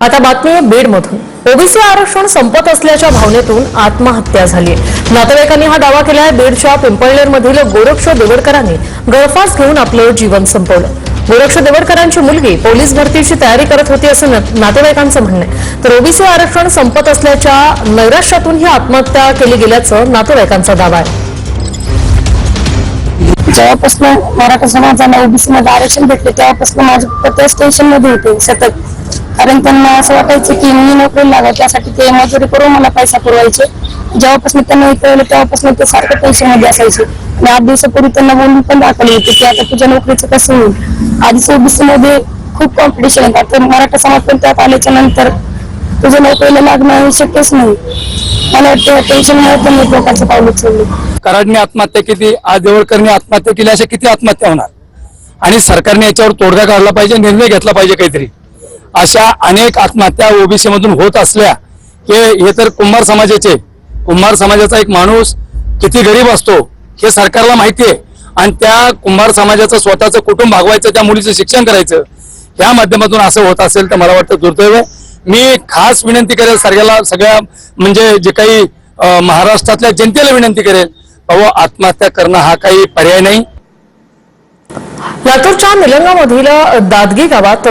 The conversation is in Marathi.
आता बातमी आहे बीडमधून. ओबीसी आरक्षण संपत असल्याच्या भावनेतून आत्महत्या झाली. नातेवाईकांनी हा दावा केलाय बीडच्या पिंपळनेरमधील गोरक्ष देवडकरांनी. गळफास घेऊन आपलं जीवन संपवलं. गोरक्ष देवडकरांची मुलगी पोलीस भरतीची तयारी करत होती असं नातेवाईकांचं म्हणणं आहे. तर ओबीसी आरक्षण संपत असल्याच्या नैराश्यातून ही आत्महत्या केली गेल्याचं नातेवाईकांचा दावा आहे. जेव्हापासून मराठा समाजाला ओबीसी मध्ये आरक्षण भेटले तेव्हापासून माझे पप्पा स्टेशनमध्ये होते सतत कारण त्यांना असं वाटायचं की मी नोकरी लागत त्यासाठी ते मजुरी करून मला पैसा पुरवायचे. जेव्हापासून त्यांना इकडे तेव्हापासून ते सारखं पैशामध्ये असायचे. आणि आठ दिवसापूर्वी त्यांना बोलून पण दाखवले होते की आता तुझ्या नोकरीचं कसं होईल. आधीच ओबीसी मध्ये खूप कॉम्पिटिशन आहे आता मराठा समाज पण त्यात आल्याच्यानंतर तुझ्या नोकरीला लागणं शक्यच नाही. मला वाटतं टेन्शन मुळे पण एक प्रकारचं पाऊल उचललं. कराडने आत्महत्या केली आज देवळकरने आत्महत्या केली अशा किती आत्महत्या होणार? आणि सरकारने याच्यावर तोडगा काढला पाहिजे निर्णय घेतला पाहिजे काहीतरी. अशा अनेक आत्महत्या ओबीसी मधून होत असल्या हे हे तर कुंभार समाजाचे. कुंभार समाजाचा एक माणूस किती गरीब असतो हे सरकारला माहिती आहे आणि त्या कुंभार समाजाचं स्वतःचं कुटुंब भागवायचं त्या मुलीचं शिक्षण करायचं या माध्यमातून असं होत असेल तर मला वाटतं दुर्दैव आहे. मी खास विनंती करेल सगळ्याला सगळ्या म्हणजे जे काही महाराष्ट्रातल्या जनतेला विनंती करेल अहो आत्महत्या करणं हा काही पर्याय नाही. लातूरच्या निलंगामधील दादगी गावात